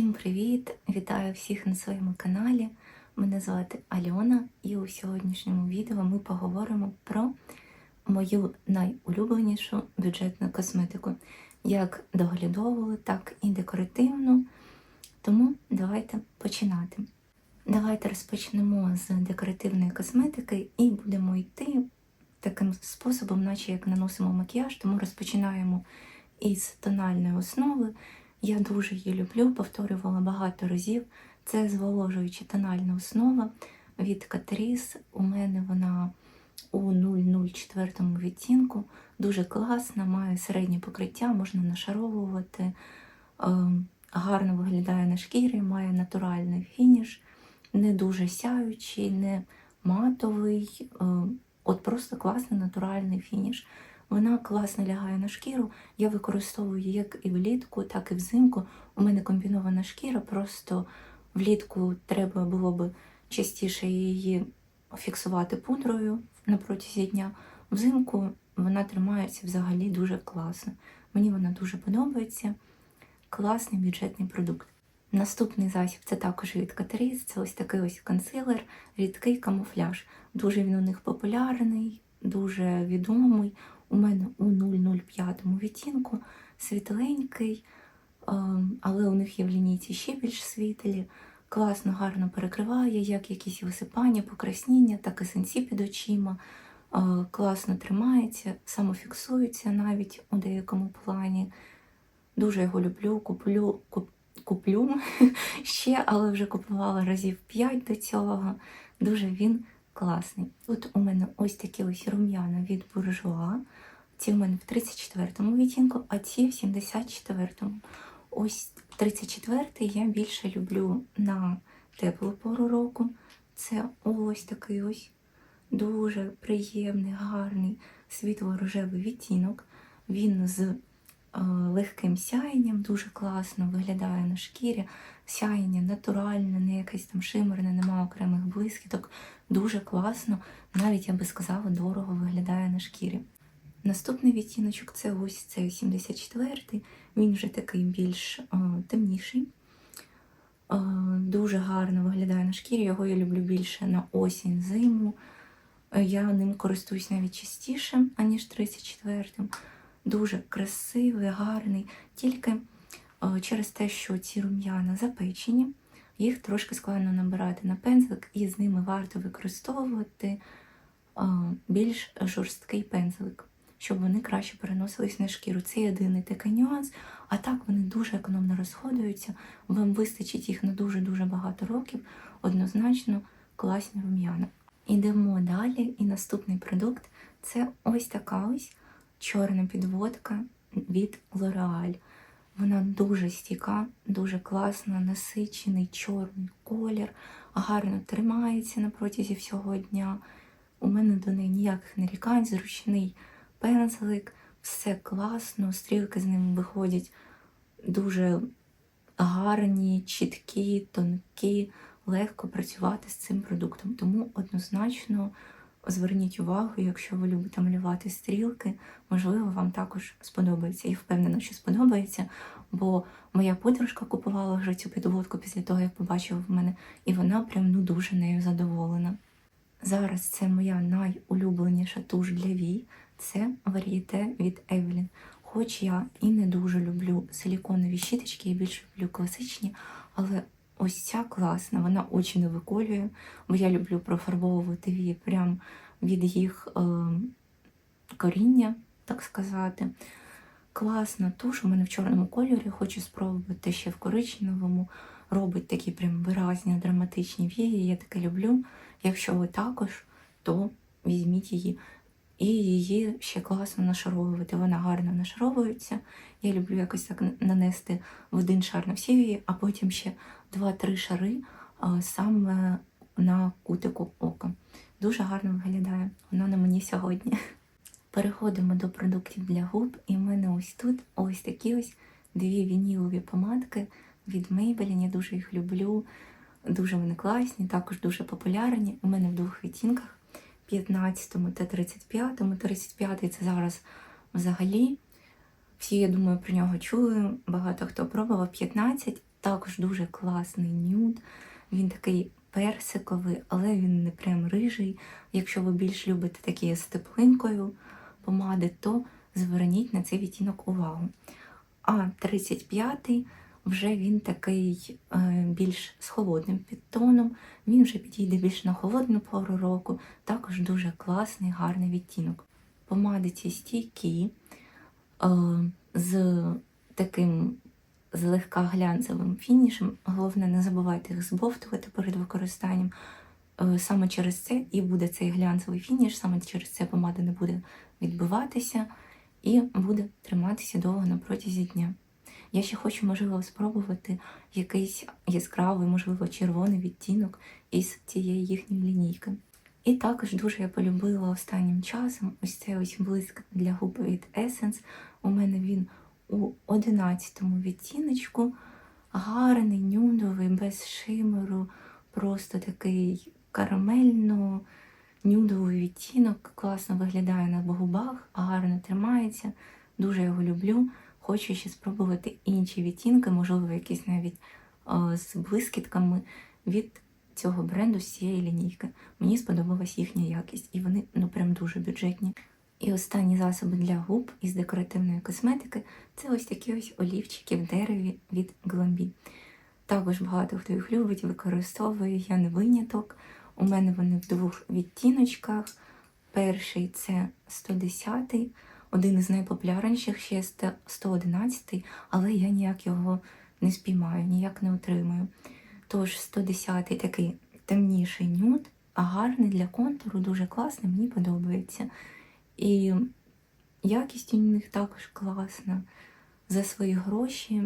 Всім привіт! Вітаю всіх на своєму каналі. Мене звати Альона, і у сьогоднішньому відео ми поговоримо про мою найулюбленішу бюджетну косметику, як доглядову, так і декоративну. Тому давайте починати. Давайте розпочнемо з декоративної косметики і будемо йти таким способом, наче як наносимо макіяж, тому розпочинаємо із тональної основи. Я дуже її люблю, повторювала багато разів. Це зволожуюча тональна основа від Catrice. У мене вона у 004 відтінку. Дуже класна, має середнє покриття, можна нашаровувати, е, гарно виглядає на шкірі, має натуральний фініш, не дуже сяючий, не матовий, е, от просто класний натуральний фініш. Вона класно лягає на шкіру. Я використовую її як і влітку, так і взимку. У мене комбінована шкіра, просто влітку треба було б частіше її фіксувати пудрою на протязі дня. Взимку вона тримається взагалі дуже класно. Мені вона дуже подобається. Класний бюджетний продукт. Наступний засіб це також від Catrice, це ось такий ось консилер, рідкий камуфляж. Дуже він у них популярний, дуже відомий. У мене у 005 відтінку світленький, але у них є в лінійці ще більш світлі. Класно, гарно перекриває, як якісь висипання, покраснення, так і сенсі під очима. Класно тримається, самофіксується навіть у деякому плані. Дуже його люблю, куплю, куп, куплю ще, але вже купувала разів 5 до цього. Дуже він класний. Тут у мене ось такі ось рум'яна від буржуа. Ці в мене в 34-му відтінку, а ці в 74-му. Ось 34-й я більше люблю на теплу пору року. Це ось такий ось дуже приємний, гарний світло-рожевий відтінок. Він з легким сяєнням, дуже класно виглядає на шкірі. Сяєння натуральне, не якесь там шимерне, немає окремих блискіток. Дуже класно, навіть я би сказала, дорого виглядає на шкірі. Наступний відтіночок це ось цей 74-й, він вже такий більш о, темніший. О, дуже гарно виглядає на шкірі, його я люблю більше на осінь, зиму. Я ним користуюсь навіть частіше, аніж 34-м. Дуже красивий, гарний. Тільки через те, що ці рум'яна запечені, їх трошки складно набирати на пензлик, і з ними варто використовувати більш жорсткий пензлик щоб вони краще переносились на шкіру. Це єдиний такий нюанс. А так вони дуже економно розходуються, вам вистачить їх на дуже-дуже багато років, однозначно класні рум'яна. Ідемо далі, і наступний продукт це ось така ось чорна підводка від L'Oreal. Вона дуже стійка, дуже класна, насичений чорний колір, гарно тримається на протязі всього дня. У мене до неї ніяких нарікань, зручний пензлик, все класно, стрілки з ним виходять дуже гарні, чіткі, тонкі, легко працювати з цим продуктом. Тому однозначно зверніть увагу, якщо ви любите малювати стрілки, можливо, вам також сподобається. І впевнена, що сподобається, бо моя подружка купувала вже цю підводку після того, як побачила в мене, і вона прям ну дуже нею задоволена. Зараз це моя найулюбленіша туш для вій це варієте від Evelyn. Хоч я і не дуже люблю силіконові щіточки, я більше люблю класичні, але ось ця класна, вона очі не виколює, бо я люблю профарбовувати вії прямо від їх е, коріння, так сказати. Класна туш, у мене в чорному кольорі, хочу спробувати ще в коричневому. Робить такі прям виразні, драматичні вії. Я таке люблю. Якщо ви також, то візьміть її. І її ще класно нашаровувати. Вона гарно нашаровується. Я люблю якось так нанести в один шар на всі її, а потім ще 2-3 шари саме на кутику ока. Дуже гарно виглядає. Вона на мені сьогодні. Переходимо до продуктів для губ, і в мене ось тут ось такі ось дві вінілові помадки від Maybelline. Я дуже їх люблю. Дуже вони класні, також дуже популярні. У мене в двох відтінках. 15 та 35. 35 це зараз взагалі. Всі, я думаю, про нього чули. Багато хто пробував 15. також дуже класний нюд. Він такий персиковий, але він не прям рижий. Якщо ви більш любите такі з теплинкою помади, то зверніть на цей відтінок увагу. А 35-й вже він такий е, більш з холодним підтоном. Він вже підійде більш на холодну пору року. Також дуже класний, гарний відтінок. Помади ці стійкі е, з таким злегка глянцевим фінішем. Головне, не забувайте їх збовтувати перед використанням. Е, Саме через це і буде цей глянцевий фініш, саме через це помада не буде відбиватися і буде триматися довго на протязі дня. Я ще хочу, можливо, спробувати якийсь яскравий, можливо, червоний відтінок із цієї їхньої лінійки. І також дуже я полюбила останнім часом ось цей ось блиск для губ від Essence. У мене він у 11-му відтіночку. Гарний, нюдовий, без шимеру, просто такий карамельно нюдовий відтінок. Класно виглядає на губах, гарно тримається. Дуже його люблю. Хочу ще спробувати інші відтінки, можливо, якісь навіть е, з блискітками від цього бренду, з цієї лінійки. Мені сподобалась їхня якість, і вони ну прям дуже бюджетні. І останні засоби для губ із декоративної косметики це ось такі ось олівчики в дереві від Glambi. Також багато хто їх любить, використовує, я не виняток. У мене вони в двох відтіночках. Перший це 110 один із найпопулярніших, ще 111 але я ніяк його не спіймаю, ніяк не отримую. Тож 110 такий темніший нюд, а гарний для контуру, дуже класний, мені подобається. І якість у них також класна. За свої гроші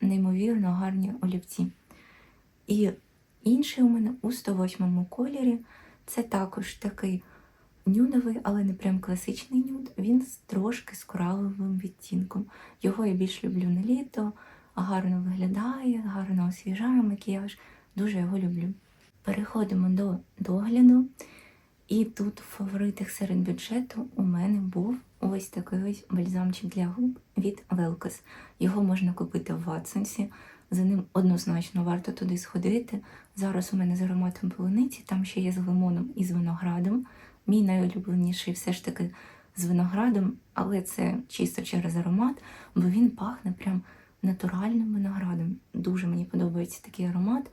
неймовірно гарні олівці. І інший у мене у 108 кольорі це також такий нюдовий, але не прям класичний нюд. Він з трошки з кораловим відтінком. Його я більш люблю на літо, гарно виглядає, гарно освіжає макіяж. Дуже його люблю. Переходимо до догляду. І тут в фаворитах серед бюджету у мене був ось такий ось бальзамчик для губ від Velcos. Його можна купити в Ватсонсі. За ним однозначно варто туди сходити. Зараз у мене з ароматом полуниці, там ще є з лимоном і з виноградом. Мій найулюбленіший все ж таки з виноградом, але це чисто через аромат, бо він пахне прям натуральним виноградом. Дуже мені подобається такий аромат.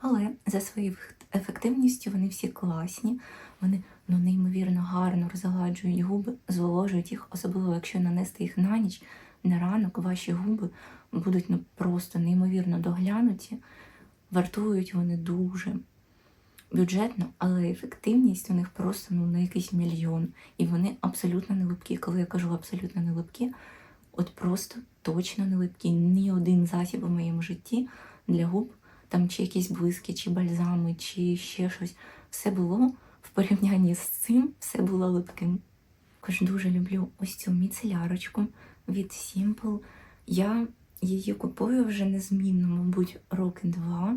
Але за своєю ефективністю вони всі класні, вони ну, неймовірно гарно розгладжують губи, зволожують їх, особливо якщо нанести їх на ніч, на ранок, ваші губи будуть ну, просто неймовірно доглянуті. Вартують вони дуже бюджетно, але ефективність у них просто ну, на якийсь мільйон. І вони абсолютно не липкі. Коли я кажу абсолютно не липкі, от просто точно не липкі. Ні один засіб у моєму житті для губ там чи якісь блиски, чи бальзами, чи ще щось. Все було в порівнянні з цим, все було липким. Також дуже люблю ось цю міцелярочку від Simple. Я її купую вже незмінно, мабуть, роки два.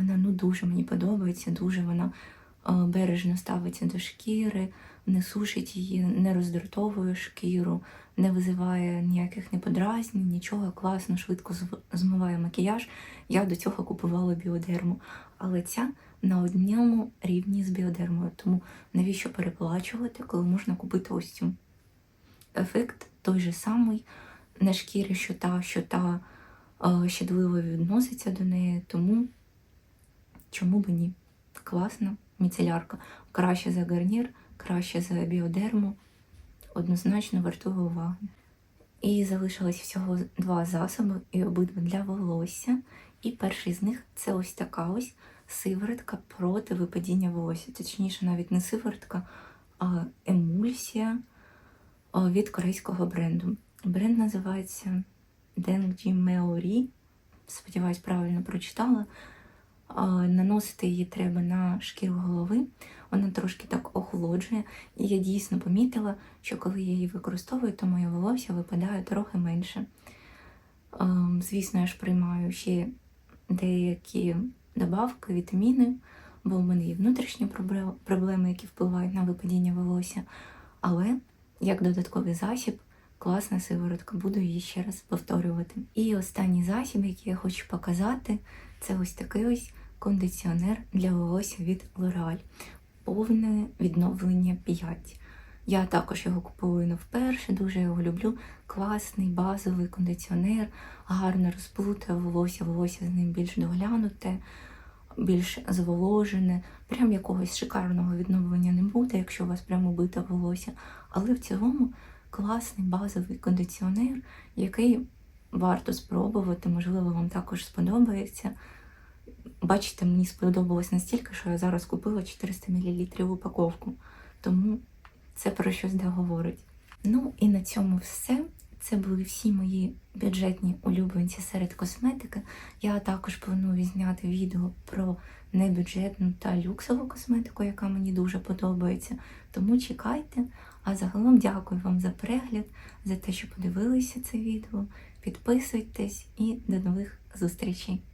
Вона ну дуже мені подобається, дуже вона е, бережно ставиться до шкіри, не сушить її, не роздратовує шкіру, не визиває ніяких неподразнень, нічого класно, швидко змиває макіяж. Я до цього купувала біодерму, але ця на одному рівні з біодермою. Тому навіщо переплачувати, коли можна купити ось цю? Ефект той же самий на шкірі, що та, що та е, щадливо відноситься до неї, тому чому б ні? Класна міцелярка. Краще за гарнір, краще за біодерму. Однозначно вартує уваги. І залишилось всього два засоби, і обидва для волосся. І перший з них це ось така ось сиворотка проти випадіння волосся. Точніше, навіть не сиворотка, а емульсія від корейського бренду. Бренд називається Denji Meori. Сподіваюсь, правильно прочитала. Наносити її треба на шкіру голови. Вона трошки так охолоджує. І я дійсно помітила, що коли я її використовую, то моє волосся випадає трохи менше. Звісно, я ж приймаю ще деякі добавки, вітаміни, бо в мене є внутрішні пробле- проблеми, які впливають на випадіння волосся. Але як додатковий засіб класна сиворотка, буду її ще раз повторювати. І останній засіб, який я хочу показати, це ось такий ось кондиціонер для волосся від L'Oreal. Повне відновлення 5. Я також його купую не вперше, дуже його люблю. Класний базовий кондиціонер, гарно розплутає волосся, волосся з ним більш доглянуте, більш зволожене. Прям якогось шикарного відновлення не буде, якщо у вас прямо убите волосся. Але в цілому класний базовий кондиціонер, який варто спробувати, можливо, вам також сподобається. Бачите, мені сподобалось настільки, що я зараз купила 400 мл упаковку. Тому це про щось де говорить. Ну і на цьому все. Це були всі мої бюджетні улюбленці серед косметики. Я також планую зняти відео про небюджетну та люксову косметику, яка мені дуже подобається. Тому чекайте. А загалом дякую вам за перегляд, за те, що подивилися це відео. Підписуйтесь і до нових зустрічей!